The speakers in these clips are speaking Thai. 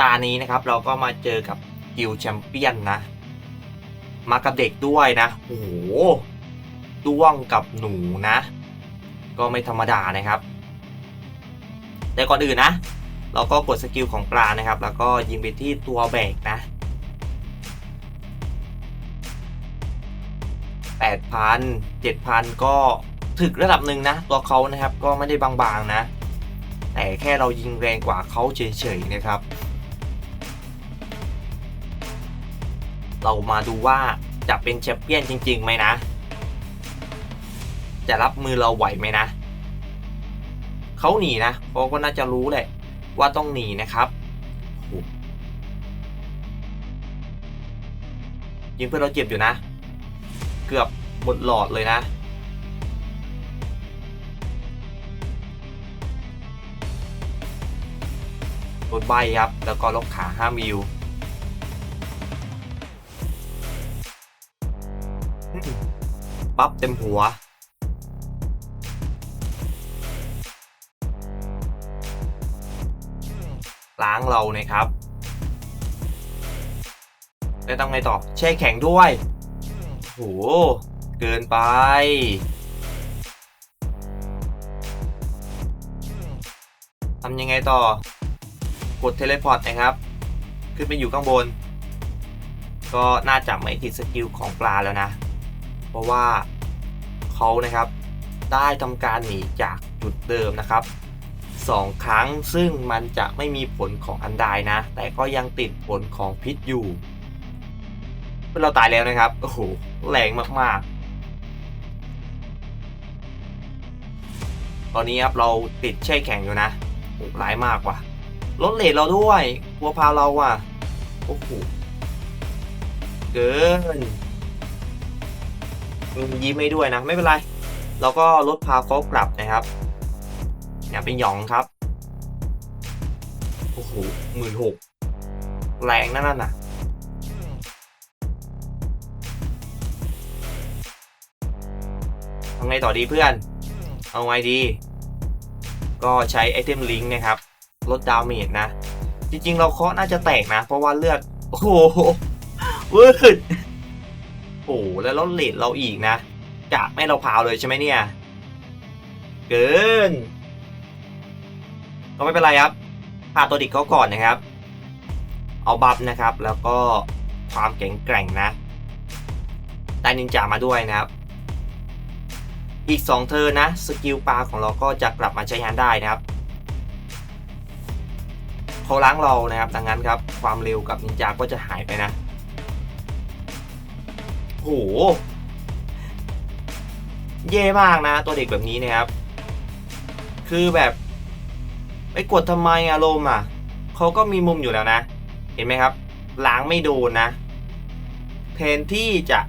ตานี้นะครับ เราก็มาเจอกับกิลแชมเปี้ยนนะ มากับเด็กด้วยนะโอ้โหด้วงกับหนูนะ ก็ไม่ธรรมดานะครับ แต่ก่อนอื่นนะ เราก็กดสกิลของปลานะครับ แล้วก็ยิงไปที่ตัวแบกนะ8,000 7,000 ก็ถึกระดับหนึ่งนะ ตัวเขานะครับก็ไม่ได้บางๆนะ แต่แค่เรายิงแรงกว่าเขาเฉยๆนะครับ เรามาดูว่าจะเป็นแชมเปี้ยนจริงๆไหมนะ จะรับมือเราไหวไหมนะเขาหนีนะเขาก็น่าจะรู้แหละว่าต้องหนีนะครับยิงเพื่อนเราเจ็บอยู่นะ เกือบหมดหลอดเลยนะรถใบครับ แล้วก็ล็อกขาห้ามวิว ปั๊บเต็มหัว ล้างเรานะครับแล้วต้องไงต่อ แช่แข็งด้วยโหเกินไป ทำยังไงต่อ กดเทเลพอร์ตนะครับ ขึ้นไปอยู่ข้างบน ก็น่าจะไม่ติดสกิลของปลาแล้วนะ เพราะว่าเขานะครับได้ทำการหนีจากจุดเดิมนะครับสองครั้งซึ่งมันจะไม่มีผลของอันใดนะ แต่ก็ยังติดผลของพิษอยู่เพื่อนเราตายแล้วนะครับโอ้โหแรงมากๆ ตอนนี้ครับเราติดแช่แข็งอยู่นะโอ้ร้ายมากว่ะลดเลทเราด้วยกลัวพาเราอะโอ้โหเกิน มียิ้มให้ด้วยนะไม่เป็นไร เราก็ลดพาเขากลับนะครับอย่าเป็นหยองครับโอ้โหหมื่นหกแรงนั่นน่ะทำไงต่อดีเพื่อน เอาไงดี ก็ใช้ไอเทมลิงก์นะครับ ลดดาเมจนะ จริงๆ เราเคาะน่าจะแตกนะ เพราะว่าเลือด โอ้โหวืด หแล้วลดเลทเราอีกนะกะไม่เราพาวเลยใช่ไหมเนี่ย เกิน ก็ไม่เป็นไรครับพาตัวดิกเขาก่อนนะครับ เอาบัฟนะครับ แล้วก็ความแข็งแกร่งนะได้นินจามาด้วยนะครับ อีก 2 เธอนะ สกิลปลาของเราก็จะกลับมาใช้งานได้นะครับเขาล้างเรานะครับ ดังนั้นครับ ความเร็วกับนินจาก็จะหายไปนะ โห เย่มากนะ ตัวเด็กแบบนี้นะครับ คือแบบไม่กดทำไมอารมณ์อะเขาก็มีมุมอยู่แล้วนะ เห็นไหมครับ ล้างไม่โดนนะแทนที่จะ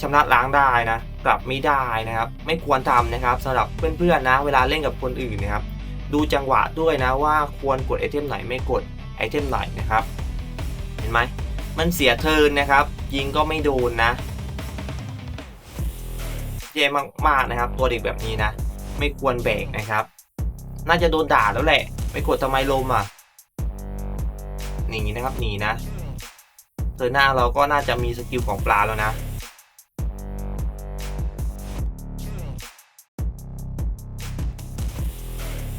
ชำระล้างได้นะ กลับไม่ได้นะครับ ไม่ควรทำนะครับสำหรับเพื่อนๆนะ เวลาเล่นกับคนอื่นนะครับ ดูจังหวะด้วยนะว่าควรกดไอเทมไหนไม่กดไอเทมไหนนะครับ เห็นไหมมันเสียเทินนะครับ ยิงก็ไม่โดนนะเย่มากๆนะครับ ตัวเด็กแบบนี้นะ ไม่ควรแบกนะครับ น่าจะโดนด่าแล้วแหละ ไม่กดทำไมลมอะหนีนะครับหนีนะเธอหน้าเราก็น่าจะมีสกิลของปลาแล้วนะ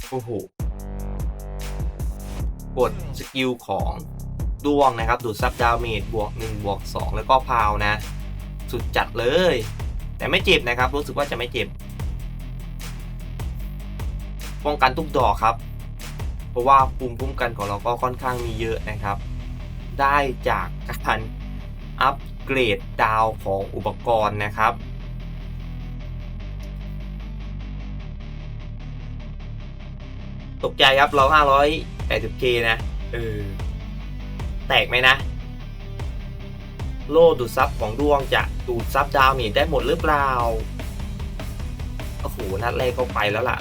โอ้โหกดสกิลของ ดวงนะครับ ดูดซับดาเมจบวก1บวก2 แล้วก็พาวนะ สุดจัดเลย แต่ไม่เจ็บนะครับ รู้สึกว่าจะไม่เจ็บ ป้องกันทุกดอกครับ เพราะว่าภูมิคุ้มกันของเราก็ค่อนข้างมีเยอะนะครับ ได้จากการอัปเกรดดาวของอุปกรณ์นะครับตกใจครับเรา 580k นะ เออ แตกไหมนะ โล่ดูดซับของดวงจะดูดซับดาวเมจได้หมดหรือเปล่า โอ้โห นัดแรกก็ไปแล้วล่ะ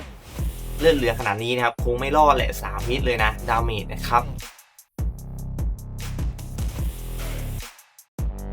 เลื่อนเรือขนาดนี้นะครับ คงไม่รอดแหละ3มิตรเลยนะ ดาเมจนะครับ